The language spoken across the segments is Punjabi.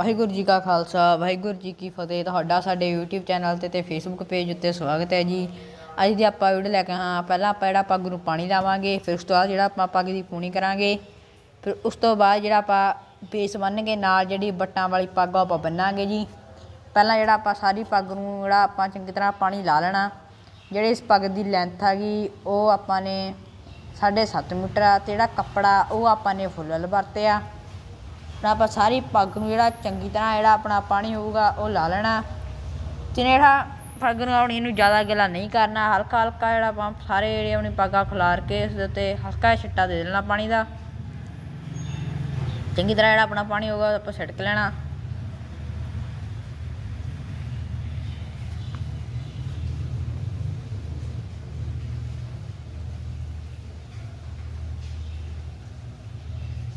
ਵਾਹਿਗੁਰੂ ਜੀ ਕਾ ਖਾਲਸਾ, ਵਾਹਿਗੁਰੂ ਜੀ ਕੀ ਫਤਿਹ। ਤੁਹਾਡਾ ਸਾਡੇ YouTube ਚੈਨਲ ਤੇ ਤੇ Facebook ਪੇਜ ਉੱਤੇ ਸਵਾਗਤ ਹੈ ਜੀ। ਅੱਜ ਦੀ ਆਪਾਂ ਵੀਡੀਓ ਲੈ ਕੇ ਹਾਂ। ਪਹਿਲਾਂ ਆਪਾਂ ਜਿਹੜਾ ਪੱਗ ਨੂੰ ਪਾਣੀ ਲਾਵਾਂਗੇ, ਫਿਰ ਉਸ ਤੋਂ ਬਾਅਦ ਜਿਹੜਾ ਆਪਾਂ ਪੱਗ ਦੀ ਪੂਣੀ ਕਰਾਂਗੇ, ਫਿਰ ਉਸ ਤੋਂ ਬਾਅਦ ਜਿਹੜਾ ਆਪਾਂ ਬੇਸ ਬੰਨ੍ਹ ਕੇ ਨਾਲ ਜਿਹੜੀ ਬੱਟਾਂ ਵਾਲੀ ਪੱਗ ਆ ਉਹ ਆਪਾਂ ਬੰਨਾਂਗੇ ਜੀ। ਪਹਿਲਾਂ ਜਿਹੜਾ ਆਪਾਂ ਸਾਰੀ ਪੱਗ ਨੂੰ ਜਿਹੜਾ ਆਪਾਂ ਚੰਗੀ ਤਰ੍ਹਾਂ ਪਾਣੀ ਲਾ ਲੈਣਾ, ਜਿਹੜੇ ਇਸ ਪੱਗ ਦੀ ਲੈਂਥ ਹੈਗੀ ਉਹ ਆਪਾਂ ਨੇ 7.5 ਮੀਟਰ ਆ ਤੇ ਜਿਹੜਾ ਕੱਪੜਾ ਉਹ ਆਪਾਂ ਨੇ ਫੁੱਲ ਵਰਤਿਆ। ਹੁਣ ਆਪਾਂ ਸਾਰੀ ਪੱਗ ਨੂੰ ਜਿਹੜਾ ਚੰਗੀ ਤਰ੍ਹਾਂ ਜਿਹੜਾ ਆਪਣਾ ਪਾਣੀ ਹੋਊਗਾ ਉਹ ਲਾ ਲੈਣਾ। ਤੇ ਜਿਹੜਾ ਪੱਗ ਨੂੰ ਆਪਣੀ ਨੂੰ ਜ਼ਿਆਦਾ ਗਿੱਲਾ ਨਹੀਂ ਕਰਨਾ, ਹਲਕਾ ਹਲਕਾ ਜਿਹੜਾ ਆਪਾਂ ਸਾਰੇ ਜਿਹੜੇ ਆਪਣੀ ਪੱਗਾਂ ਖਿਲਾਰ ਕੇ ਇਸ ਦੇ ਉੱਤੇ ਹਲਕਾ ਛਿੱਟਾ ਦੇ ਦੇਣਾ ਪਾਣੀ ਦਾ। ਚੰਗੀ ਤਰ੍ਹਾਂ ਜਿਹੜਾ ਆਪਣਾ ਪਾਣੀ ਹੋਊਗਾ ਉਹ ਆਪਾਂ ਛਿੜਕ ਲੈਣਾ।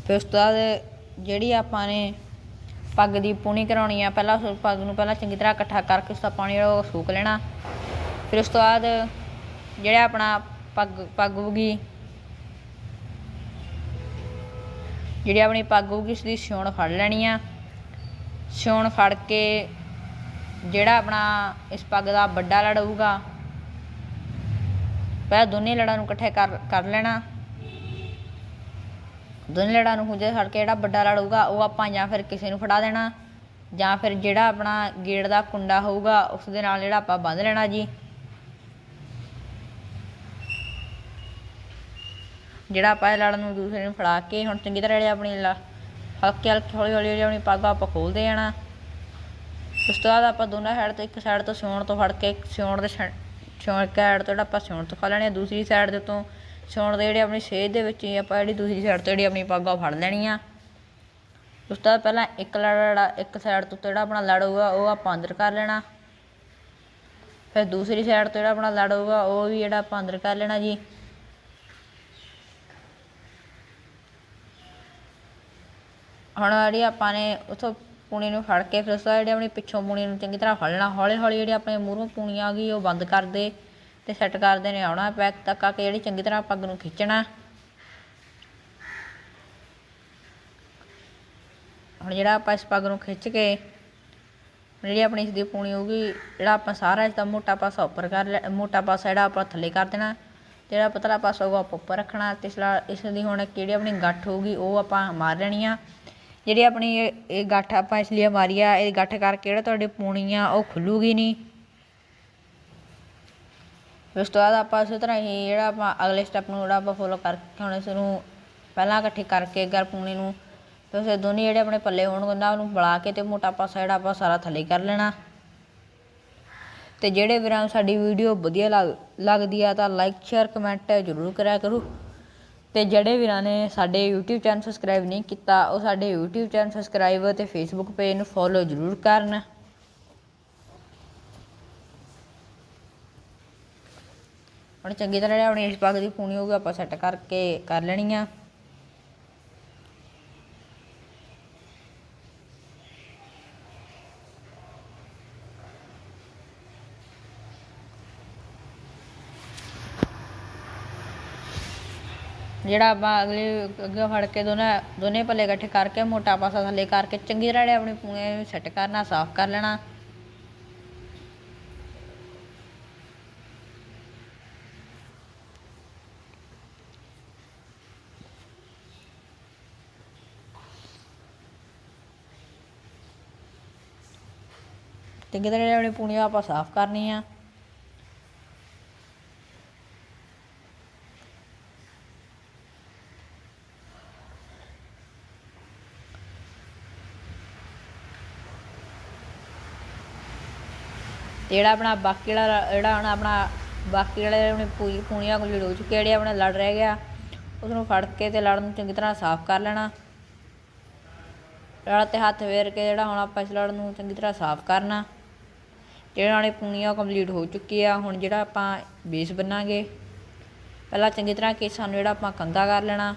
ਫਿਰ ਉਸ ਤੋਂ ਬਾਅਦ ਜਿਹੜੀ ਆਪਾਂ ਨੇ ਪੱਗ ਦੀ ਪੂਣੀ ਕਰਾਉਣੀ ਆ, ਪਹਿਲਾਂ ਉਸ ਪੱਗ ਨੂੰ ਪਹਿਲਾਂ ਚੰਗੀ ਤਰ੍ਹਾਂ ਇਕੱਠਾ ਕਰਕੇ ਉਸ ਦਾ ਪਾਣੀ ਜਿਹੜਾ ਉਹ ਸੂਕ ਲੈਣਾ। ਫਿਰ ਉਸ ਤੋਂ ਬਾਅਦ ਜਿਹੜਾ ਆਪਣਾ ਪੱਗ ਪੱਗ ਹੋਊਗੀ, ਜਿਹੜੀ ਆਪਣੀ ਪੱਗ ਹੋਊਗੀ ਉਸ ਦੀ ਸਿਉਣ ਫੜ ਲੈਣੀ ਆ। ਸਿਉਣ ਫੜ ਕੇ ਜਿਹੜਾ ਆਪਣਾ ਇਸ ਪੱਗ ਦਾ ਵੱਡਾ ਲੜ ਹੋਊਗਾ, ਪਹਿਲਾਂ ਦੋਨੇ ਲੜਾਂ ਨੂੰ ਇਕੱਠੇ ਕਰ ਕਰ ਲੈਣਾ। ਦੋਨੇ ਲੜਾਂ ਨੂੰ ਖੁੰਝੇ ਫੜ ਕੇ ਜਿਹੜਾ ਵੱਡਾ ਲੜ ਹੋਊਗਾ ਉਹ ਆਪਾਂ ਜਾਂ ਫਿਰ ਕਿਸੇ ਨੂੰ ਫੜਾ ਦੇਣਾ, ਜਾਂ ਫਿਰ ਜਿਹੜਾ ਆਪਣਾ ਗੇੜ ਦਾ ਕੁੰਡਾ ਹੋਊਗਾ ਉਸ ਦੇ ਨਾਲ ਜਿਹੜਾ ਆਪਾਂ ਬੰਨ੍ਹ ਲੈਣਾ ਜੀ। ਜਿਹੜਾ ਆਪਾਂ ਲੜ ਨੂੰ ਦੂਸਰੇ ਨੂੰ ਫੜਾ ਕੇ ਹੁਣ ਚੰਗੀ ਤਰ੍ਹਾਂ ਜਿਹੜੀ ਆਪਣੀ ਲ- ਹਲਕੇ ਹਲਕੀ ਹੌਲੀ ਹੌਲੀ ਜਿਹੜੀ ਆਪਣੀ ਪੱਗ ਆਪਾਂ ਖੋਲਦੇ ਜਾਣਾ ਉਸ ਤੋਂ ਬਾਅਦ ਆਪਾਂ ਦੋਨਾਂ ਸਾਈਡ ਤੋਂ ਇੱਕ ਸਾਈਡ ਤੋਂ ਸਿਉਣ ਤੋਂ ਫੜ ਕੇ, ਸਿਉਣ ਦੇ ਸਿਉਣ ਇੱਕ ਤੋਂ ਜਿਹੜਾ ਆਪਾਂ ਸਿਉਣ ਤੋਂ ਫੜ ਲੈਣੇ ਦੂਸਰੀ ਸਾਈਡ ਦੇ ਤੋਂ ਸਿਉਣ ਦੇ ਜਿਹੜੇ ਆਪਣੀ ਸੇਜ ਦੇ ਵਿੱਚ ਹੀ ਆਪਾਂ ਜਿਹੜੀ ਦੂਸਰੀ ਸਾਈਡ ਤੋਂ ਜਿਹੜੀ ਆਪਣੀ ਪੱਗਾਂ ਫੜ ਲੈਣੀ ਆ ਉਸ ਤੋਂ ਬਾਅਦ ਪਹਿਲਾਂ ਇੱਕ ਲੜ ਇੱਕ ਸਾਈਡ ਤੋਂ ਜਿਹੜਾ ਆਪਣਾ ਲੜ ਹੋਊਗਾ, ਉਹ ਆਪਾਂ ਅੰਦਰ ਕਰ ਲੈਣਾ। ਫਿਰ ਦੂਸਰੀ ਸਾਈਡ ਤੋਂ ਜਿਹੜਾ ਆਪਣਾ ਲੜ ਹੋਊਗਾ, ਉਹ ਵੀ ਜਿਹੜਾ ਆਪਾਂ ਅੰਦਰ ਕਰ ਲੈਣਾ ਜੀ। ਹੁਣ ਜਿਹੜੀ ਆਪਾਂ ਨੇ ਉਥੋਂ ਪੂਣੀ ਨੂੰ ਫੜ ਕੇ, ਫਿਰ ਉਸ ਤੋਂ ਜਿਹੜੀ ਆਪਣੀ ਪਿੱਛੋਂ ਪੂਣੀ ਨੂੰ ਚੰਗੀ ਤਰ੍ਹਾਂ ਫੜ ਲੈਣਾ। ਹੌਲੀ ਹੌਲੀ ਜਿਹੜੀ ਆਪਣੇ ਮੂਹਰੋਂ ਪੂਣੀ ਆ ਗਈ, ਉਹ ਬੰਦ ਕਰਦੇ ਤੇ ਸੈੱਟ ਕਰਦੇ ਨੇ ਆਉਣਾ ਪੈਕ ਤੱਕ ਆ ਕੇ ਜਿਹੜੀ ਚੰਗੀ ਤਰ੍ਹਾਂ ਪੱਗ ਨੂੰ ਖਿੱਚਣਾ। ਹੁਣ ਜਿਹੜਾ ਆਪਾਂ ਇਸ ਪੱਗ ਨੂੰ ਖਿੱਚ ਕੇ, ਜਿਹੜੀ ਆਪਣੀ ਇਸ ਦੀ ਪੂਣੀ ਹੋਊਗੀ, ਜਿਹੜਾ ਆਪਾਂ ਸਾਰਾ ਇਸ ਦਾ ਮੋਟਾ ਪਾਸਾ ਉੱਪਰ ਕਰ ਲੈ ਮੋਟਾ ਪਾਸਾ ਜਿਹੜਾ ਆਪਾਂ ਥੱਲੇ ਕਰ ਦੇਣਾ, ਜਿਹੜਾ ਪਤਲਾ ਪਾਸਾ ਹੋਊਗਾ ਆਪਾਂ ਉੱਪਰ ਰੱਖਣਾ, ਤੇ ਇਸ ਇਸ ਦੀ ਹੁਣ ਜਿਹੜੀ ਆਪਣੀ ਗੱਠ ਹੋਊਗੀ, ਉਹ ਆਪਾਂ ਮਾਰ ਲੈਣੀ ਆ। ਜਿਹੜੀ ਆਪਣੀ ਇਹ ਗੱਠ ਆਪਾਂ ਇਸ ਲਈ ਮਾਰੀ ਆ, ਇਹ ਗੱਠ ਕਰਕੇ ਜਿਹੜਾ ਤੁਹਾਡੀ ਪੂਣੀ ਆ, ਉਹ ਖੁੱਲੂਗੀ ਨਹੀਂ। ਉਸ ਤੋਂ ਬਾਅਦ ਆਪਾਂ ਉਸੇ ਤਰ੍ਹਾਂ ਹੀ ਜਿਹੜਾ ਆਪਾਂ ਅਗਲੇ ਸਟੈਪ ਨੂੰ ਜਿਹੜਾ ਆਪਾਂ ਫੋਲੋ ਕਰਕੇ ਹੁਣ ਇਸ ਨੂੰ ਪਹਿਲਾਂ ਇਕੱਠੇ ਕਰਕੇ ਗਰਪੂਣੀ ਨੂੰ ਫਿਰ ਉਸੇ ਦੋਨੇ ਜਿਹੜੇ ਆਪਣੇ ਪੱਲੇ ਹੋਣਗੇ ਉਹਨਾਂ ਨੂੰ ਬੁਲਾ ਕੇ ਤੇ ਮੋਟਾ ਪਾਸਾ ਜਿਹੜਾ ਆਪਾਂ ਸਾਰਾ ਥੱਲੇ ਕਰ ਲੈਣਾ। ਤੇ ਜਿਹੜੇ ਵੀਰਾਂ ਨੂੰ ਸਾਡੀ ਵੀਡੀਓ ਵਧੀਆ ਲੱਗ, ਲੱਗਦੀ ਆ ਤਾਂ ਲਾਈਕ ਸ਼ੇਅਰ ਕਮੈਂਟ ਜ਼ਰੂਰ ਕਰਿਆ ਕਰੋ। ਤੇ ਜਿਹੜੇ ਵੀਰਾਂ ਨੇ ਸਾਡੇ YouTube ਚੈਨਲ ਸਬਸਕ੍ਰਾਈਬ ਨਹੀਂ ਕੀਤਾ, ਉਹ ਸਾਡੇ YouTube ਚੈਨਲ ਸਬਸਕ੍ਰਾਈਬ ਤੇ Facebook ਪੇਜ ਨੂੰ ਫੋਲੋ ਜ਼ਰੂਰ ਕਰਨ। ਹੁਣ ਚੰਗੀ ਤਰ੍ਹਾਂ ਜਿਹੜੀ ਆਪਣੀ ਇਸ ਪੱਗ ਦੀ ਪੂਣੀ ਹੋਊਗੀ, ਆਪਾਂ ਸੈੱਟ ਕਰਕੇ ਕਰ ਲੈਣੀ ਆ। ਜਿਹੜਾ ਆਪਾਂ ਅਗਲੇ ਅੱਗੇ ਫੜ ਕੇ ਦੋਨੇ ਦੋਨੇ ਪੱਲੇ ਇਕੱਠੇ ਕਰਕੇ ਮੋਟਾ ਪਾਸਾ ਥੱਲੇ ਕਰਕੇ ਚੰਗੀ ਤਰ੍ਹਾਂ ਜਿਹੜੇ ਆਪਣੀ ਪੂਣੇ ਨੂੰ ਸੈੱਟ ਕਰਨਾ, ਸਾਫ਼ ਕਰ ਲੈਣਾ। ਚੰਗੀ ਤਰ੍ਹਾਂ ਜਿਹੜੀ ਆਪਣੀ ਪੂਣੀ ਆ ਆਪਾਂ ਸਾਫ਼ ਕਰਨੀ ਆ। ਤੇ ਜਿਹੜਾ ਆਪਣਾ ਬਾਕੀ ਵਾਲਾ ਜਿਹੜਾ ਹੁਣ ਆਪਣਾ ਬਾਕੀ ਵਾਲੇ ਆਪਣੇ ਪੂਰੀ ਪੂਣੀਆਂ ਕੋਲ ਹੋ ਚੁੱਕੇ ਜਿਹੜੇ ਆਪਣਾ ਲੜ ਰਹਿ ਗਿਆ ਉਸ ਨੂੰ ਫੜ ਕੇ ਤੇ ਲੜ ਨੂੰ ਚੰਗੀ ਤਰ੍ਹਾਂ ਸਾਫ਼ ਕਰ ਲੈਣਾ। ਲੜ ਤੇ ਹੱਥ ਫੇਰ ਕੇ ਜਿਹੜਾ ਹੁਣ ਆਪਾਂ ਇਸ ਲੜ ਨੂੰ ਚੰਗੀ ਤਰ੍ਹਾਂ ਸਾਫ਼ ਕਰਨਾ। ਜਿਹੜਾ ਨਾਲੇ ਪੂਣੀ ਆ ਉਹ ਕੰਪਲੀਟ ਹੋ ਚੁੱਕੀ ਆ, ਹੁਣ ਜਿਹੜਾ ਆਪਾਂ ਬੇਸ ਬੰਨਾਂਗੇ। ਪਹਿਲਾਂ ਚੰਗੀ ਤਰ੍ਹਾਂ ਕੇਸਾਂ ਨੂੰ ਜਿਹੜਾ ਆਪਾਂ ਕੰਗਾ ਕਰ ਲੈਣਾ।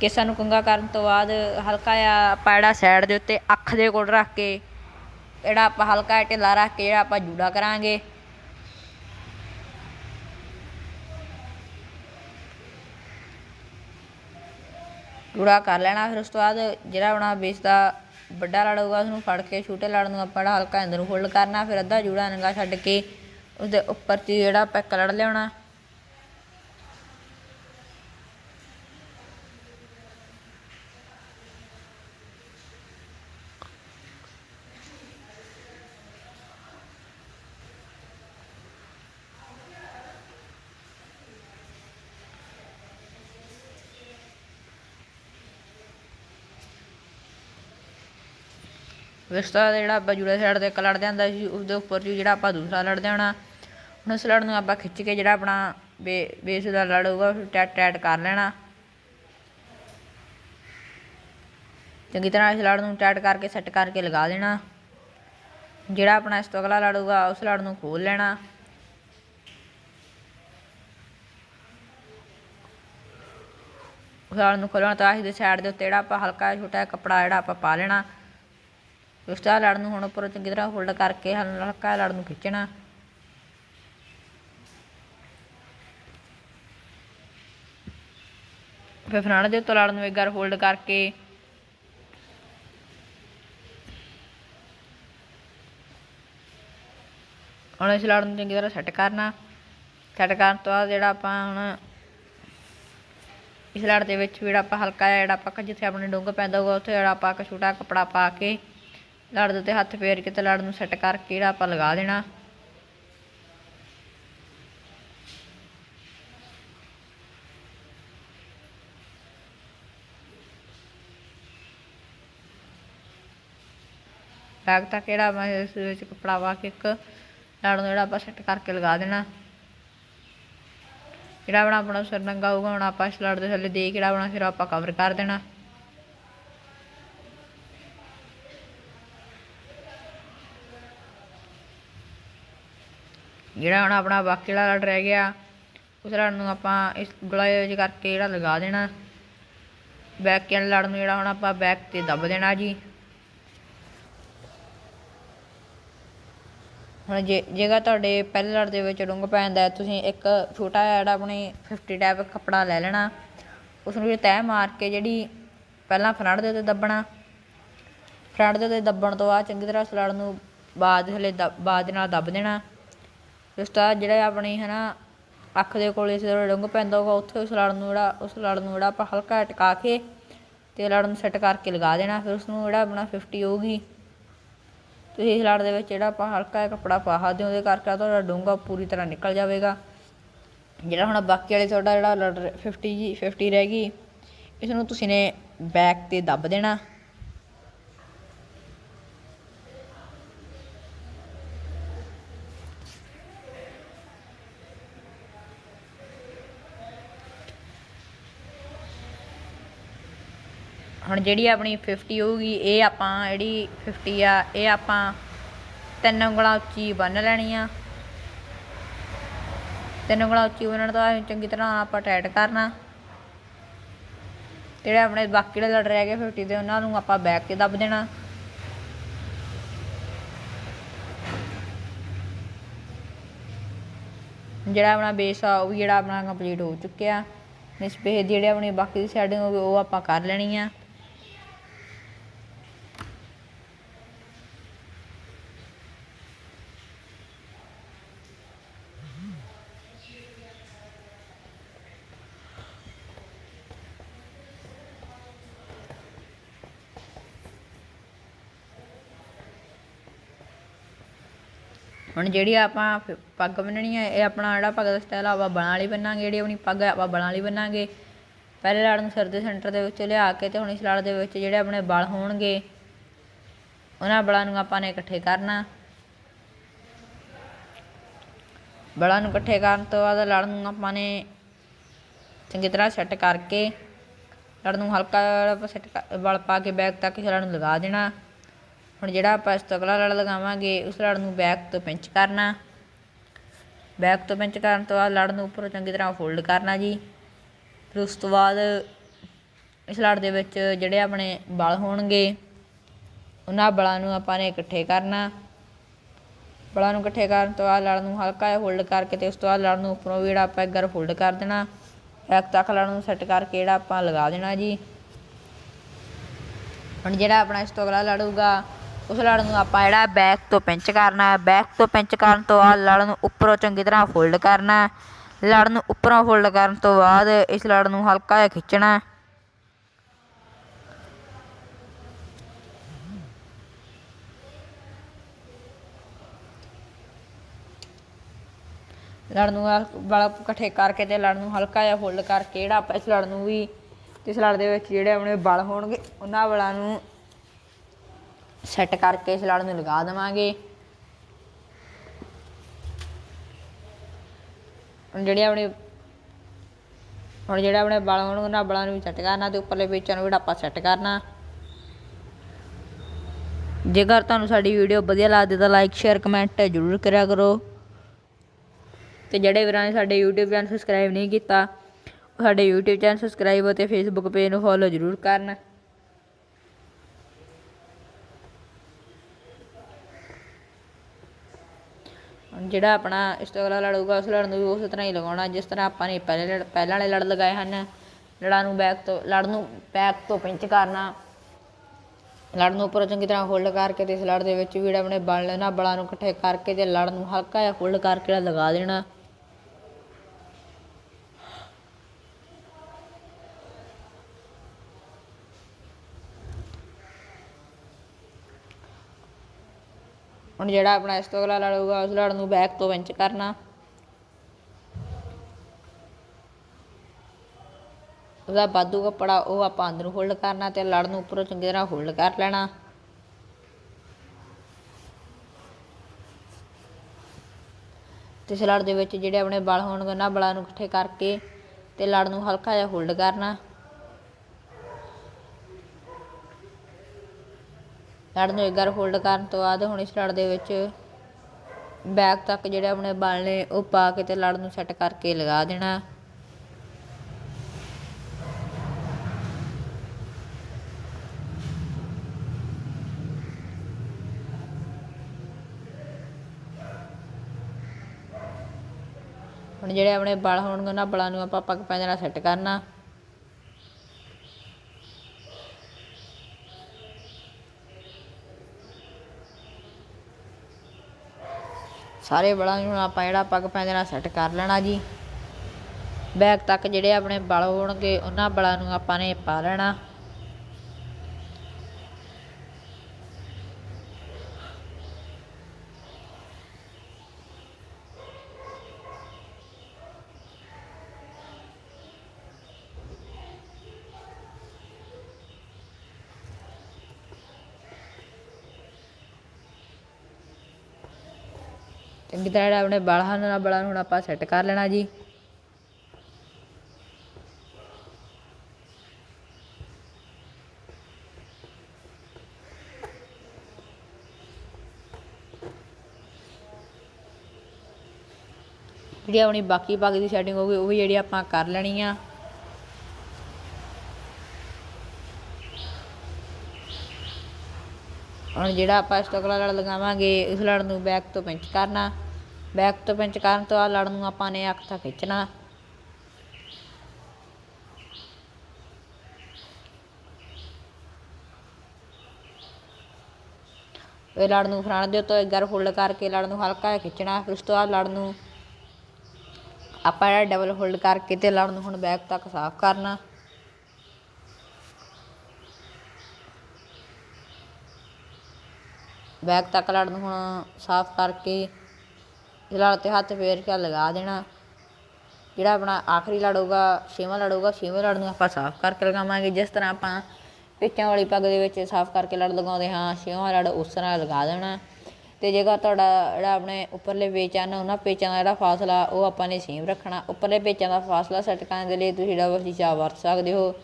ਕੇਸਾਂ ਨੂੰ ਕੰਗਾ ਕਰਨ ਤੋਂ ਬਾਅਦ ਹਲਕਾ ਜਿਹਾ ਆਪਾਂ ਜਿਹੜਾ ਸਾਈਡ ਦੇ ਉੱਤੇ ਅੱਖ ਦੇ ਕੋਲ ਰੱਖ ਕੇ, ਜਿਹੜਾ ਆਪਾਂ ਹਲਕਾ ਜਿਹਾ ਢਿੱਲਾ ਰੱਖ ਕੇ ਜਿਹੜਾ ਆਪਾਂ ਜੂੜਾ ਕਰਾਂਗੇ। ਜੂੜਾ ਕਰ ਲੈਣਾ ਫਿਰ ਉਸ ਤੋਂ ਬਾਅਦ ਜਿਹੜਾ ਆਪਣਾ ਬੇਸ ਦਾ ਵੱਡਾ ਲੜ ਹੋਊਗਾ, ਉਸਨੂੰ ਫੜ ਕੇ ਛੋਟੇ ਲੜ ਨੂੰ ਆਪਾਂ ਜਿਹੜਾ ਹਲਕਾ ਅੰਦਰ ਨੂੰ ਫੋਲਡ ਕਰਨਾ, ਫਿਰ ਅੱਧਾ ਜੂੜਾ ਨੰਗਾ ਛੱਡ ਕੇ ਉਸਦੇ ਉੱਪਰ ਤੇ ਜਿਹੜਾ ਆਪਾਂ ਇੱਕ ਲੜ ਲਿਆਉਣਾ। ਵਿਸਤਾ ਜਿਹੜਾ ਆਪਾਂ ਜੁੜੇ ਸਾਈਡ ਤੇ ਇੱਕ ਲੜ ਜਾਂਦਾ ਸੀ ਉਸਦੇ ਉੱਪਰ ਜੀ ਜਿਹੜਾ ਆਪਾਂ ਦੂਸਰਾ ਲੜ ਦੇਣਾ ਹੁਣ ਉਸ ਲੜ ਨੂੰ ਆਪਾਂ ਖਿੱਚ ਕੇ ਜਿਹੜਾ ਆਪਣਾ ਬੇ ਬੇਸ ਦਾ ਲੜ ਹੋਊਗਾ ਟੈਟ ਟੈਟ ਕਰ ਲੈਣਾ। ਚੰਗੀ ਤਰ੍ਹਾਂ ਇਸ ਲੜ ਨੂੰ ਟੈਟ ਕਰਕੇ ਸੈੱਟ ਕਰਕੇ ਲਗਾ ਦੇਣਾ। ਜਿਹੜਾ ਆਪਣਾ ਇਸ ਤੋਂ ਅਗਲਾ ਲੜ ਹੋਊਗਾ, ਉਸ ਲੜ ਨੂੰ ਖੋਲ ਲੈਣਾ। ਉਸ ਲੜ ਨੂੰ ਖੋਲਣ ਤਾਂ ਇਸ ਦੇ ਸਾਈਡ ਦੇ ਉੱਤੇ ਜਿਹੜਾ ਆਪਾਂ ਹਲਕਾ ਛੋਟਾ ਜਿਹਾ ਕੱਪੜਾ ਜਿਹੜਾ ਆਪਾਂ ਪਾ ਲੈਣਾ। ਉਸ ਲੜ ਨੂੰ ਹੁਣ ਉੱਪਰੋਂ ਚੰਗੀ ਤਰ੍ਹਾਂ ਹੋਲਡ ਕਰਕੇ, ਹਲ- ਹਲਕਾ ਲੜ ਨੂੰ ਖਿੱਚਣਾ। ਫਿਰ ਫਰੰਟ ਦੇ ਉੱਤੇ ਲੜ ਨੂੰ ਇੱਕ ਵਾਰ ਹੋਲਡ ਕਰਕੇ। ਹੁਣ ਇਸ ਲੜ ਨੂੰ ਚੰਗੀ ਤਰ੍ਹਾਂ ਸੈੱਟ ਕਰਨਾ। ਸੈੱਟ ਕਰਨ ਤੋਂ ਬਾਅਦ ਜਿਹੜਾ ਆਪਾਂ ਹੁਣ ਇਸ ਲੜ ਦੇ ਵਿੱਚ ਵੀ ਜਿਹੜਾ ਆਪਾਂ ਹਲਕਾ ਜਿਹੜਾ ਆਪਾਂ ਜਿੱਥੇ ਆਪਣੇ ਡੂੰਘ ਪੈਂਦਾ ਹੋਊਗਾ, ਉੱਥੇ ਜਿਹੜਾ ਆਪਾਂ ਇੱਕ ਛੋਟਾ ਕੱਪੜਾ ਪਾ ਕੇ ਲੜ ਦੇ ਉੱਤੇ ਹੱਥ ਫੇਰ ਕੇ ਤੇ ਲੜ ਨੂੰ ਸੈੱਟ ਕਰਕੇ ਜਿਹੜਾ ਆਪਾਂ ਲਗਾ ਦੇਣਾ। ਬੈਗ ਤਾਂ ਕਿਹੜਾ ਮੈਂ ਇਸ ਵਿੱਚ ਕੱਪੜਾ ਪਾ ਕੇ ਇੱਕ ਲੜ ਨੂੰ ਜਿਹੜਾ ਆਪਾਂ ਸੈੱਟ ਕਰਕੇ ਲਗਾ ਦੇਣਾ। ਜਿਹੜਾ ਆਪਣਾ ਆਪਣਾ ਸਿਰ ਨੰਗਾ ਹੋਊਗਾ, ਹੁਣ ਆਪਾਂ ਇਸ ਲੜ ਦੇ ਥੱਲੇ ਦੇ ਕੇ ਜਿਹੜਾ ਆਪਣਾ ਸਿਰ ਆਪਾਂ ਕਵਰ ਕਰ ਦੇਣਾ। ਜਿਹੜਾ ਹੁਣ ਆਪਣਾ ਬਾਕੀ ਵਾਲਾ ਲੜ ਰਹਿ ਗਿਆ ਉਸ ਰੜ ਨੂੰ ਆਪਾਂ ਇਸ ਗੁਲਾਏ ਵਿੱਚ ਕਰਕੇ ਜਿਹੜਾ ਲਗਾ ਦੇਣਾ। ਬੈਕ ਕੇ ਲੜ ਨੂੰ ਜਿਹੜਾ ਹੁਣ ਆਪਾਂ ਬੈਕ ਤੇ ਦੱਬ ਦੇਣਾ ਜੀ। ਹੁਣ ਜੇ ਜੇਕਰ ਤੁਹਾਡੇ ਪਹਿਲੇ ਲੜ ਦੇ ਵਿੱਚ ਡੁੰਗ ਪੈਂਦਾ ਹੈ, ਤੁਸੀਂ ਇੱਕ ਛੋਟਾ ਜਿਹਾ ਜਿਹੜਾ ਆਪਣੀ 50 ਟੈਪ ਕੱਪੜਾ ਲੈ ਲੈਣਾ। ਉਸ ਨੂੰ ਤੈਅ ਮਾਰ ਕੇ ਜਿਹੜੀ ਪਹਿਲਾਂ ਫਰੰਟ ਦੇ ਉੱਤੇ ਦੱਬਣਾ। ਫਰੰਟ ਦੇ ਉੱਤੇ ਦੱਬਣ ਤੋਂ ਬਾਅਦ ਚੰਗੀ ਤਰ੍ਹਾਂ ਉਸ ਲੜ ਨੂੰ ਬਾਅਦ ਹਲੇ ਬਾਅਦ ਦੇ ਨਾਲ ਦੱਬ ਦੇਣਾ। ਉਸ ਤੋਂ ਬਾਅਦ ਜਿਹੜਾ ਆਪਣੀ ਹੈ ਨਾ ਅੱਖ ਦੇ ਕੋਲੇ ਇਸ ਡੁੰਗ ਪੈਂਦਾ ਹੋਊਗਾ, ਉੱਥੇ ਉਸ ਲੜ ਨੂੰ ਜਿਹੜਾ, ਉਸ ਲੜ ਨੂੰ ਜਿਹੜਾ ਆਪਾਂ ਹਲਕਾ ਟਿਕਾ ਕੇ ਤੇ ਲੜ ਨੂੰ ਸੈੱਟ ਕਰਕੇ ਲਗਾ ਦੇਣਾ, ਫਿਰ ਉਸ ਨੂੰ ਜਿਹੜਾ ਆਪਣਾ 50 ਹੋਊਗੀ। ਤੁਸੀਂ ਇਸ ਲੜ ਦੇ ਵਿੱਚ ਜਿਹੜਾ ਆਪਾਂ ਹਲਕਾ ਜਿਹਾ ਕੱਪੜਾ ਪਾ ਸਕਦੇ ਹੋ, ਉਹਦੇ ਕਰਕੇ ਤੁਹਾਡਾ ਡੂੰਘਾ ਪੂਰੀ ਤਰ੍ਹਾਂ ਨਿਕਲ ਜਾਵੇਗਾ। ਜਿਹੜਾ ਹੁਣ ਬਾਕੀ ਵਾਲੇ ਤੁਹਾਡਾ ਜਿਹੜਾ ਲੜ 50 ਜੀ 50 ਰਹਿ ਗਈ ਇਸ ਨੂੰ ਤੁਸੀਂ ਨੇ ਬੈਕ ਤੇ ਦੱਬ ਦੇਣਾ। ਹੁਣ ਜਿਹੜੀ ਆਪਣੀ 50 ਹੋਊਗੀ, ਇਹ ਆਪਾਂ ਜਿਹੜੀ 50 ਆ, ਇਹ ਆਪਾਂ ਤਿੰਨ ਉਂਗਲਾਂ ਉੱਚੀ ਬੰਨ ਲੈਣੀ ਆ। ਤਿੰਨ ਉਂਗਲਾਂ ਉੱਚੀ ਬੰਨਣ ਤੋਂ ਬਾਅਦ ਚੰਗੀ ਤਰ੍ਹਾਂ ਆਪਾਂ ਟਾਈਟ ਕਰਨਾ। ਜਿਹੜੇ ਆਪਣੇ ਬਾਕੀ ਜਿਹੜੇ ਲੜ ਰਹਿ ਗਏ 50 ਦੇ, ਉਹਨਾਂ ਨੂੰ ਆਪਾਂ ਬੈਕ ਤੇ ਦੱਬ ਦੇਣਾ। ਜਿਹੜਾ ਆਪਣਾ ਬੇਸ ਆ, ਉਹ ਵੀ ਜਿਹੜਾ ਆਪਣਾ ਕੰਪਲੀਟ ਹੋ ਚੁੱਕਿਆ। ਇਸ ਪੇਜ ਜਿਹੜੇ ਆਪਣੀ ਬਾਕੀ ਦੀ ਸੈਟਿੰਗ ਹੋਵੇ ਉਹ ਆਪਾਂ ਕਰ ਲੈਣੀ ਆ। ਹੁਣ ਜਿਹੜੀ ਆਪਾਂ ਫ- ਪੱਗ ਬੰਨਣੀ ਹੈ ਇਹ ਆਪਣਾ ਜਿਹੜਾ ਪੱਗ ਦਾ ਸਟਾਈਲ ਆ, ਆਪਾਂ ਬਣਾ ਲਈ ਬੰਨਾਂਗੇ, ਜਿਹੜੀ ਆਪਣੀ ਪੱਗ ਹੈ ਆਪਾਂ ਬਲਾਂ ਵਾਲੀ ਬੰਨਾਂਗੇ। ਪਹਿਲੇ ਲੜ ਨੂੰ ਸਿਰ ਦੇ ਸੈਂਟਰ ਦੇ ਵਿੱਚ ਲਿਆ ਕੇ ਤੇ ਹੁਣ ਇਸ ਲੜ ਦੇ ਵਿੱਚ ਜਿਹੜੇ ਆਪਣੇ ਬਲ ਹੋਣਗੇ, ਉਹਨਾਂ ਬਲਾਂ ਨੂੰ ਆਪਾਂ ਨੇ ਇਕੱਠੇ ਕਰਨਾ। ਬਲਾਂ ਨੂੰ ਇਕੱਠੇ ਕਰਨ ਤੋਂ ਬਾਅਦ ਲੜ ਨੂੰ ਆਪਾਂ ਨੇ ਚੰਗੀ ਤਰ੍ਹਾਂ ਸੈੱਟ ਕਰਕੇ ਲੜ ਨੂੰ ਹਲਕਾ ਸੈੱਟ ਬਲ ਪਾ ਕੇ ਬੈਗ ਤੱਕ ਇਸ ਲੜ ਨੂੰ ਲਗਾ ਦੇਣਾ। ਹੁਣ ਜਿਹੜਾ ਆਪਾਂ ਇਸ ਤੋਂ ਅਗਲਾ ਲੜ ਲਗਾਵਾਂਗੇ, ਉਸ ਲੜ ਨੂੰ ਬੈਕ ਤੋਂ ਪਿੰਚ ਕਰਨਾ। ਬੈਕ ਤੋਂ ਪਿੰਚ ਕਰਨ ਤੋਂ ਬਾਅਦ ਲੜ ਨੂੰ ਉੱਪਰੋਂ ਚੰਗੀ ਤਰ੍ਹਾਂ ਫੋਲਡ ਕਰਨਾ ਜੀ। ਫਿਰ ਉਸ ਤੋਂ ਬਾਅਦ ਇਸ ਲੜ ਦੇ ਵਿੱਚ ਜਿਹੜੇ ਆਪਣੇ ਬਲ ਹੋਣਗੇ, ਉਹਨਾਂ ਬਲਾਂ ਨੂੰ ਆਪਾਂ ਨੇ ਇਕੱਠੇ ਕਰਨਾ। ਬਲਾਂ ਨੂੰ ਇਕੱਠੇ ਕਰਨ ਤੋਂ ਬਾਅਦ ਲੜ ਨੂੰ ਹਲਕਾ ਜਿਹਾ ਫੋਲਡ ਕਰਕੇ ਤੇ ਉਸ ਤੋਂ ਬਾਅਦ ਲੜ ਨੂੰ ਉੱਪਰੋਂ ਵੀ ਜਿਹੜਾ ਆਪਾਂ ਇੱਕ ਵਾਰ ਫੋਲਡ ਕਰ ਦੇਣਾ। ਇੱਕ ਤੱਕ ਲੜ ਨੂੰ ਸੈੱਟ ਕਰਕੇ ਜਿਹੜਾ ਆਪਾਂ ਲਗਾ ਦੇਣਾ ਜੀ। ਹੁਣ ਜਿਹੜਾ ਆਪਣਾ ਇਸ ਤੋਂ ਅਗਲਾ ਲੜ ਉਸ ਲੜ ਨੂੰ ਆਪਾਂ ਜਿਹੜਾ ਬੈਕ ਤੋਂ ਪਿੰਚ ਕਰਨਾ ਬੈਕ ਤੋਂ ਪਿੰਚ ਕਰਨ ਤੋਂ ਬਾਅਦ ਲੜ ਨੂੰ ਉੱਪਰੋਂ ਚੰਗੀ ਤਰ੍ਹਾਂ ਫੋਲਡ ਕਰਨਾ ਲੜ ਨੂੰ ਉੱਪਰੋਂ ਫੋਲਡ ਕਰਨ ਤੋਂ ਬਾਅਦ ਇਸ ਲੜ ਨੂੰ ਹਲਕਾ ਜਿਹਾ ਖਿੱਚਣਾ ਲੜ ਨੂੰ ਹਲ- ਇਕੱਠੇ ਕਰਕੇ ਤੇ ਲੜ ਨੂੰ ਹਲਕਾ ਜਿਹਾ ਫੋਲਡ ਕਰਕੇ ਜਿਹੜਾ ਆਪਾਂ ਇਸ ਲੜ ਨੂੰ ਵੀ ਇਸ ਲੜ ਦੇ ਵਿੱਚ ਜਿਹੜੇ ਆਪਣੇ ਬਲ ਹੋਣਗੇ, ਉਹਨਾਂ ਬਲਾਂ ਨੂੰ ਸੈੱਟ ਕਰਕੇ ਇਸ ਲੜ ਨੂੰ ਲਗਾ ਦੇਵਾਂਗੇ। ਹੁਣ ਜਿਹੜੇ ਆਪਣੇ ਹੁਣ ਜਿਹੜੇ ਆਪਣੇ ਵਲ ਹੋਣ ਉਹਨਾਂ ਵਲਾਂ ਨੂੰ ਵੀ ਸੈੱਟ ਕਰਨਾ ਤੇ ਉੱਪਰਲੇ ਪੇਚਾਂ ਨੂੰ ਜਿਹੜਾ ਆਪਾਂ ਸੈੱਟ ਕਰਨਾ। ਜੇਕਰ ਤੁਹਾਨੂੰ ਸਾਡੀ ਵੀਡੀਓ ਵਧੀਆ ਲੱਗਦੀ ਤਾਂ ਲਾਈਕ ਸ਼ੇਅਰ ਕਮੈਂਟ ਜ਼ਰੂਰ ਕਰਿਆ ਕਰੋ। ਤੇ ਜਿਹੜੇ ਵੀਰਾਂ ਨੇ ਸਾਡੇ YouTube ਚੈਨਲ ਸਬਸਕ੍ਰਾਈਬ ਨਹੀਂ ਕੀਤਾ, ਉਹ ਸਾਡੇ YouTube ਚੈਨਲ ਸਬਸਕ੍ਰਾਈਬ ਅਤੇ Facebook ਪੇਜ ਨੂੰ ਫੋਲੋ ਜ਼ਰੂਰ ਕਰਨ। ਹੁਣ ਜਿਹੜਾ ਆਪਣਾ ਇਸ ਤੋਂ ਅਗਲਾ ਲੜੂਗਾ, ਉਸ ਲੜ ਨੂੰ ਵੀ ਉਸੇ ਤਰ੍ਹਾਂ ਹੀ ਲਗਾਉਣਾ, ਜਿਸ ਤਰ੍ਹਾਂ ਆਪਾਂ ਨੇ ਪਹਿਲੇ ਲੜ, ਪਹਿਲਾਂ ਵਾਲੇ ਲੜ ਲਗਾਏ ਹਨ। ਲੜਾਂ ਨੂੰ ਬੈਕ ਤੋਂ ਲੜ ਨੂੰ ਬੈਕ ਤੋਂ ਪਿੰਚ ਕਰਨਾ ਲੜ ਨੂੰ ਉੱਪਰੋਂ ਚੰਗੀ ਤਰ੍ਹਾਂ ਹੋਲਡ ਕਰਕੇ ਤੇ ਇਸ ਲੜ ਦੇ ਵਿੱਚ ਵੀ ਜਿਹੜੇ ਆਪਣੇ ਬਲ ਲੈਣਾ ਬਲਾਂ ਨੂੰ ਇਕੱਠੇ ਕਰਕੇ ਤੇ ਲੜ ਨੂੰ ਹਲਕਾ ਜਿਹਾ ਹੋਲਡ ਕਰਕੇ ਜਿਹੜਾ ਲਗਾ ਦੇਣਾ। ਹੁਣ ਜਿਹੜਾ ਆਪਣਾ ਇਸ ਤੋਂ ਅਗਲਾ ਲੜ ਉਸ ਲੜ ਨੂੰ ਬੈਕ ਤੋਂ ਪਿੰਚ ਕਰਨਾ। ਉਹਦਾ ਬਾਦੂ ਕੱਪੜਾ ਉਹ ਆਪਾਂ ਅੰਦਰ ਹੋਲਡ ਕਰਨਾ ਤੇ ਲੜ ਨੂੰ ਉੱਪਰੋਂ ਚੰਗੀ ਤਰ੍ਹਾਂ ਹੋਲਡ ਕਰ ਲੈਣਾ। ਤੇ ਸਲੜ ਦੇ ਵਿੱਚ ਜਿਹੜੇ ਆਪਣੇ ਬਲ ਹੋਣਗੇ ਉਹਨਾਂ ਬਲਾਂ ਨੂੰ ਇਕੱਠੇ ਕਰਕੇ ਤੇ ਲੜ ਨੂੰ ਹਲਕਾ ਜਿਹਾ ਹੋਲਡ ਕਰਨਾ। ਲੜ ਨੂੰ ਇੱਕ ਵਾਰ ਹੋਲਡ ਕਰਨ ਤੋਂ ਬਾਅਦ ਹੁਣ ਇਸ ਲੜ ਦੇ ਵਿੱਚ ਬੈਕ ਤੱਕ ਜਿਹੜੇ ਆਪਣੇ ਬਲ ਨੇ ਉਹ ਪਾ ਕੇ ਤੇ ਲੜ ਨੂੰ ਸੈੱਟ ਕਰਕੇ ਲਗਾ ਦੇਣਾ। ਹੁਣ ਜਿਹੜੇ ਆਪਣੇ ਬਲ ਹੋਣਗੇ, ਉਹਨਾਂ ਬਲਾਂ ਨੂੰ ਆਪਾਂ ਪੱਗ ਪੈਂਦੇ ਨਾਲ ਸੈੱਟ ਕਰਨਾ। ਸਾਰੇ ਬਲਾਂ ਨੂੰ ਆਪਾਂ ਜਿਹੜਾ ਪੱਗ ਪੈਂਦੇ ਨਾਲ ਸੈੱਟ ਕਰ ਲੈਣਾ ਜੀ। ਬੈਕ ਤੱਕ ਜਿਹੜੇ ਆਪਣੇ ਬਲ ਹੋਣਗੇ, ਉਹਨਾਂ ਬਲਾਂ ਨੂੰ ਆਪਾਂ ਨੇ ਪਾ ਲੈਣਾ। ਚੰਗੀ ਤਰ੍ਹਾਂ ਜਿਹੜਾ ਆਪਣੇ ਬਲ ਹਨ ਉਹਨਾਂ ਬਲਾਂ ਨੂੰ ਹੁਣ ਆਪਾਂ ਸੈੱਟ ਕਰ ਲੈਣਾ ਜੀ। ਜਿਹੜੀ ਆਪਣੀ ਬਾਕੀ ਬਾਕੀ ਦੀ ਸੈਟਿੰਗ ਹੋਊਗੀ, ਉਹ ਵੀ ਜਿਹੜੀ ਆਪਾਂ ਕਰ ਲੈਣੀ ਆ। ਹੁਣ ਜਿਹੜਾ ਆਪਾਂ ਇਸ ਤੋਂ ਅਗਲਾ ਲੜ ਲਗਾਵਾਂਗੇ, ਇਸ ਲੜ ਨੂੰ ਬੈਕ ਤੋਂ ਪਿੰਚ ਕਰਨਾ। ਬੈਕ ਤੋਂ ਪਿੰਚ ਕਰਨ ਤੋਂ ਬਾਅਦ ਲੜ ਨੂੰ ਆਪਾਂ ਨੇ ਅੱਖ ਤੱਕ ਖਿੱਚਣਾ। ਇਹ ਲੜ ਨੂੰ ਫਰਾਣ ਦੇ ਉੱਤੋਂ ਇੱਕ ਵਾਰ ਹੋਲਡ ਕਰਕੇ ਲੜ ਨੂੰ ਹਲਕਾ ਜਿਹਾ ਖਿੱਚਣਾ। ਫਿਰ ਉਸ ਤੋਂ ਬਾਅਦ ਲੜ ਨੂੰ ਆਪਾਂ ਜਿਹੜਾ ਡਬਲ ਹੋਲਡ ਕਰਕੇ ਤੇ ਲੜ ਨੂੰ ਹੁਣ ਬੈਕ ਤੱਕ ਸਾਫ਼ ਕਰਨਾ। ਬੈਗ ਤੱਕ ਲੜ ਨੂੰ ਹੁਣ ਸਾਫ਼ ਕਰਕੇ ਇਸ ਲੜ ਤੇ ਹੱਥ ਫੇਰ ਕੇ ਲਗਾ ਦੇਣਾ। ਜਿਹੜਾ ਆਪਣਾ ਆਖਰੀ ਲੜ ਹੋਊਗਾ ਛੇਵਾਂ ਲੜ ਹੋਊਗਾ ਛੇਵੇਂ ਲੜ ਨੂੰ ਆਪਾਂ ਸਾਫ਼ ਕਰਕੇ ਲਗਾਵਾਂਗੇ। ਜਿਸ ਤਰ੍ਹਾਂ ਆਪਾਂ ਪਿੱਛਾਂ ਵਾਲੀ ਪੱਗ ਦੇ ਵਿੱਚ ਸਾਫ਼ ਕਰਕੇ ਲੜ ਲਗਾਉਂਦੇ ਹਾਂ, ਛੇਵਾਂ ਲੜ ਉਸ ਤਰ੍ਹਾਂ ਲਗਾ ਦੇਣਾ। ਤੇ ਜੇਕਰ ਤੁਹਾਡਾ ਜਿਹੜਾ ਆਪਣੇ ਉੱਪਰਲੇ ਪੇਚ ਹਨ ਉਹਨਾਂ ਪੇਚਾਂ ਦਾ ਜਿਹੜਾ ਫਾਸਲਾ, ਉਹ ਆਪਾਂ ਨੇ ਸੇਮ ਰੱਖਣਾ। ਉੱਪਰਲੇ ਪੇਚਾਂ ਦਾ ਫਾਸਲਾ ਸੈੱਟ ਕਰਨ ਦੇ ਲਈ ਤੁਸੀਂ ਡਬਲ ਸ਼ੀਸ਼ਾ ਵਰਤ ਸਕਦੇ ਹੋ।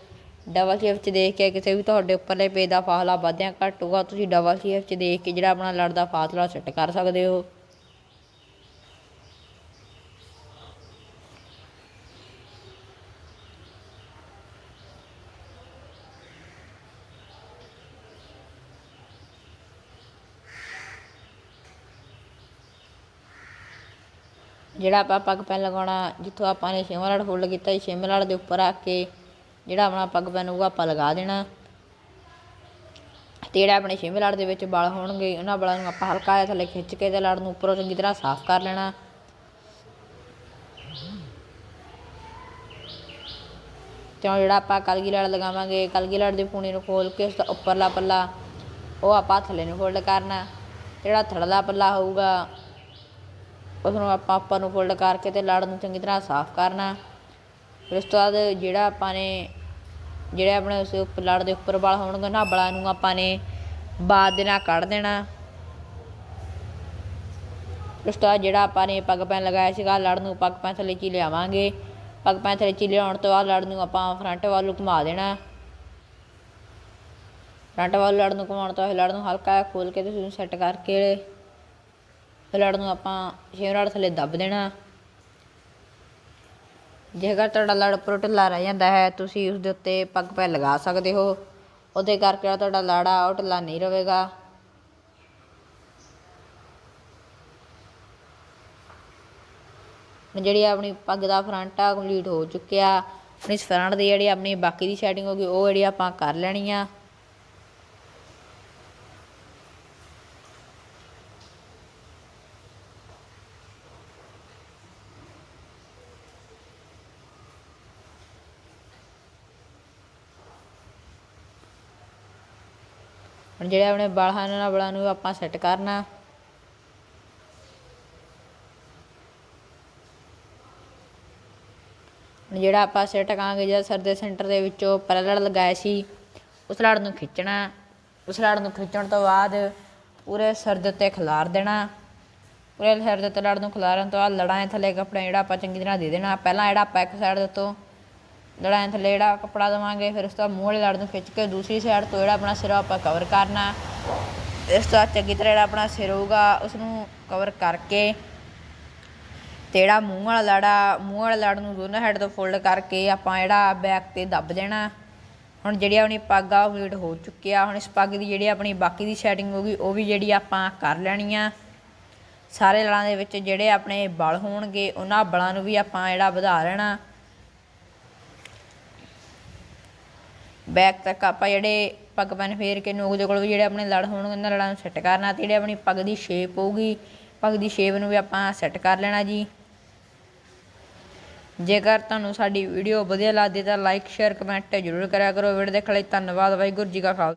ਡਬਲ ਸ਼ੇਪ 'ਚ ਦੇਖ ਕੇ ਕਿਸੇ ਵੀ ਤੁਹਾਡੇ ਉੱਪਰਲੇ ਪੇਜ ਦਾ ਫਾਸਲਾ ਵੱਧ ਜਾਂ ਘੱਟ ਹੋਊਗਾ, ਤੁਸੀਂ ਡਬਲ ਸ਼ੇਪ 'ਚ ਦੇਖ ਕੇ ਜਿਹੜਾ ਆਪਣਾ ਲੜ ਦਾ ਫਾਸਲਾ ਸੈੱਟ ਕਰ ਸਕਦੇ ਹੋ। ਜਿਹੜਾ ਆਪਾਂ ਪੱਗ ਪੈਨ ਲਗਾਉਣਾ, ਜਿੱਥੋਂ ਆਪਾਂ ਨੇ ਛੇਵਾਂ ਲੜ ਫੋਲਡ ਕੀਤਾ ਸੀ ਛੇਵੇਂ ਲੜ ਦੇ ਉੱਪਰ ਆ ਕੇ ਜਿਹੜਾ ਆਪਣਾ ਪੱਗ ਪੈਨ ਹੋਊਗਾ, ਆਪਾਂ ਲਗਾ ਦੇਣਾ। ਤੇ ਜਿਹੜਾ ਆਪਣੇ ਛੇਵੇਂ ਲੜ ਦੇ ਵਿੱਚ ਬਲ ਹੋਣਗੇ, ਉਹਨਾਂ ਬਲਾਂ ਨੂੰ ਆਪਾਂ ਹਲਕਾ ਜਿਹਾ ਥੱਲੇ ਖਿੱਚ ਕੇ ਤੇ ਲੜ ਨੂੰ ਉੱਪਰੋਂ ਚੰਗੀ ਤਰ੍ਹਾਂ ਸਾਫ਼ ਕਰ ਲੈਣਾ। ਤੇ ਹੁਣ ਜਿਹੜਾ ਆਪਾਂ ਕਲਗੀ ਲੜ ਲਗਾਵਾਂਗੇ, ਕਲਗੀ ਲੜ ਦੇ ਪੂਣੀ ਨੂੰ ਖੋਲ ਕੇ ਉਸ ਦਾ ਉੱਪਰਲਾ ਪੱਲਾ, ਉਹ ਆਪਾਂ ਥੱਲੇ ਨੂੰ ਫੋਲਡ ਕਰਨਾ। ਜਿਹੜਾ ਥੜਲਾ ਪੱਲਾ ਹੋਊਗਾ ਉਸ ਨੂੰ ਆਪਾਂ ਉੱਪਰ ਨੂੰ ਫੋਲਡ ਕਰਕੇ ਤੇ ਲੜ ਨੂੰ ਚੰਗੀ ਤਰ੍ਹਾਂ ਸਾਫ਼ ਕਰਨਾ। ਫਿਰ ਉਸ ਤੋਂ ਬਾਅਦ ਜਿਹੜਾ ਆਪਾਂ ਨੇ, ਜਿਹੜੇ ਆਪਣੇ ਉਸ ਉੱਪਰ ਲੜ ਦੇ ਉੱਪਰ ਵਾਲ ਹੋਣਗੇ ਉਹਨਾਂ ਵਾਲਾਂ ਨੂੰ ਆਪਾਂ ਨੇ ਬਾਦ ਦੇ ਨਾਲ ਕੱਢ ਦੇਣਾ। ਉਸ ਤੋਂ ਬਾਅਦ ਜਿਹੜਾ ਆਪਾਂ ਨੇ ਪੱਗ ਪੈਨ ਲਗਾਇਆ ਸੀਗਾ, ਲੜ ਨੂੰ ਪੱਗ ਪੈਨ ਥੱਲੇ ਚੀ ਲਿਆਵਾਂਗੇ। ਪੱਗ ਪੈਨ ਥੱਲੇ ਚੀ ਲਿਆਉਣ ਤੋਂ ਬਾਅਦ ਲੜ ਨੂੰ ਆਪਾਂ ਫਰੰਟ ਵੱਲ ਨੂੰ ਘੁਮਾ ਦੇਣਾ। ਫਰੰਟ ਵੱਲ ਲੜ ਨੂੰ ਘੁਮਾਉਣ ਤੋਂ ਬਾਅਦ ਲੜ ਨੂੰ ਹਲਕਾ ਜਿਹਾ ਖੋਲ ਕੇ ਤੇ ਉਸਨੂੰ ਸੈੱਟ ਕਰਕੇ ਲੜ ਨੂੰ ਆਪਾਂ ਛੇਵੇਂ ਲੜ ਥੱਲੇ ਦੱਬ ਦੇਣਾ। ਜੇਕਰ ਤੁਹਾਡਾ ਲੜ ਉੱਪਰੋਂ ਢਿੱਲਾ ਰਹਿ ਜਾਂਦਾ ਹੈ, ਤੁਸੀਂ ਉਸ ਦੇ ਉੱਤੇ ਪੱਗ ਪੈ ਲਗਾ ਸਕਦੇ ਹੋ। ਉਹਦੇ ਕਰਕੇ ਜਿਹੜਾ ਤੁਹਾਡਾ ਲੜ ਆ ਉਹ ਢਿੱਲਾ ਨਹੀਂ ਰਹੇਗਾ ਹੁਣ ਜਿਹੜੀ ਆਪਣੀ ਪੱਗ ਦਾ ਫਰੰਟ ਆ ਕੰਪਲੀਟ ਹੋ ਚੁੱਕਿਆ। ਹੁਣ ਇਸ ਫਰੰਟ ਦੀ ਜਿਹੜੀ ਆਪਣੀ ਬਾਕੀ ਦੀ ਸੈਟਿੰਗ ਗਈ, ਉਹ ਜਿਹੜੀ ਆਪਾਂ ਕਰ ਲੈਣੀ ਆ। ਹੁਣ ਜਿਹੜੇ ਆਪਣੇ ਵਾਲ ਹਨ ਉਹਨਾਂ ਵਾਲਾਂ ਨੂੰ ਆਪਾਂ ਸੈੱਟ ਕਰਨਾ। ਹੁਣ ਜਿਹੜਾ ਆਪਾਂ ਸੈੱਟ ਟਕਾਂਗੇ ਜਿਹੜਾ ਸਰ ਦੇ ਸੈਂਟਰ ਦੇ ਵਿੱਚੋਂ ਪੈਰਲਲ ਲਗਾਇਆ ਸੀ, ਉਸ ਲੜ ਨੂੰ ਖਿੱਚਣਾ। ਉਸ ਲੜ ਨੂੰ ਖਿੱਚਣ ਤੋਂ ਬਾਅਦ ਪੂਰੇ ਸਿਰ ਦੇ ਉੱਤੇ ਖਿਲਾਰ ਦੇਣਾ। ਪੂਰੇ ਸਿਰ ਦੇ ਉੱਤੇ ਲੜ ਨੂੰ ਖਿਲਾਰਨ ਤੋਂ ਬਾਅਦ ਲੜਾਂ ਥੱਲੇ ਕੱਪੜਾ ਜਿਹੜਾ ਆਪਾਂ ਚੰਗੀ ਤਰ੍ਹਾਂ ਦੇ ਦੇਣਾ। ਪਹਿਲਾਂ ਜਿਹੜਾ ਆਪਾਂ ਇੱਕ ਸਾਈਡ ਦੇ ਉੱਤੋਂ ਲੜਾਂ ਥੱਲੇ ਜਿਹੜਾ ਕੱਪੜਾ ਦੇਵਾਂਗੇ, ਫਿਰ ਉਸ ਤੋਂ ਬਾਅਦ ਮੂੰਹ ਵਾਲੇ ਲੜ ਨੂੰ ਖਿੱਚ ਕੇ ਦੂਸਰੀ ਸਾਈਡ ਤੋਂ ਜਿਹੜਾ ਆਪਣਾ ਸਿਰ ਆ ਆਪਾਂ ਕਵਰ ਕਰਨਾ। ਇਸ ਤੋਂ ਬਾਅਦ ਚੰਗੀ ਤਰ੍ਹਾਂ ਜਿਹੜਾ ਆਪਣਾ ਸਿਰ ਹੋਊਗਾ ਉਸ ਨੂੰ ਕਵਰ ਕਰਕੇ ਤੇ ਜਿਹੜਾ ਮੂੰਹ ਵਾਲਾ ਲੜਾ, ਮੂੰਹ ਵਾਲੇ ਲੜ ਨੂੰ ਦੋਨਾਂ ਸਾਈਡ ਤੋਂ ਫੋਲਡ ਕਰਕੇ ਆਪਾਂ ਜਿਹੜਾ ਬੈਕ ਤੇ ਦੱਬ ਦੇਣਾ। ਹੁਣ ਜਿਹੜੀ ਆਪਣੀ ਪੱਗ ਆ ਕੰਪਲੀਟ ਹੋ ਚੁੱਕੀ ਆ। ਹੁਣ ਇਸ ਪੱਗ ਦੀ ਜਿਹੜੀ ਆਪਣੀ ਬਾਕੀ ਦੀ ਸੈਟਿੰਗ ਹੋਗੀ ਉਹ ਵੀ ਜਿਹੜੀ ਆਪਾਂ ਕਰ ਲੈਣੀ ਆ। ਸਾਰੇ ਲੜਾਂ ਦੇ ਵਿੱਚ ਜਿਹੜੇ ਆਪਣੇ ਬਲ ਹੋਣਗੇ, ਉਹਨਾਂ ਬਲਾਂ ਨੂੰ ਵੀ ਆਪਾਂ ਜਿਹੜਾ ਵਧਾ ਲੈਣਾ। ਬੈਕ ਤੱਕ ਆਪਾਂ ਜਿਹੜੇ ਪੱਗ ਪੈਨ ਫੇਰ ਕੇ ਨੋਕ ਦੇ ਕੋਲ ਵੀ ਜਿਹੜੇ ਆਪਣੇ ਲੜ ਹੋਣਗੇ, ਉਹਨਾਂ ਲੜਾਂ ਨੂੰ ਸੈੱਟ ਕਰਨਾ ਤੇ ਜਿਹੜੇ ਆਪਣੀ ਪੱਗ ਦੀ ਸ਼ੇਪ ਹੋਊਗੀ, ਪੱਗ ਦੀ ਸ਼ੇਪ ਨੂੰ ਵੀ ਆਪਾਂ ਸੈੱਟ ਕਰ ਲੈਣਾ ਜੀ। ਜੇਕਰ ਤੁਹਾਨੂੰ ਸਾਡੀ ਵੀਡੀਓ ਵਧੀਆ ਲੱਗਦੀ ਤਾਂ ਲਾਈਕ ਸ਼ੇਅਰ ਕਮੈਂਟ ਜ਼ਰੂਰ ਕਰਿਆ ਕਰੋ। ਵੀਡੀਓ ਦੇਖਣ ਲਈ ਧੰਨਵਾਦ, ਵਾਹਿਗੁਰੂ ਜੀ ਕਾ ਖਾਲਸਾ।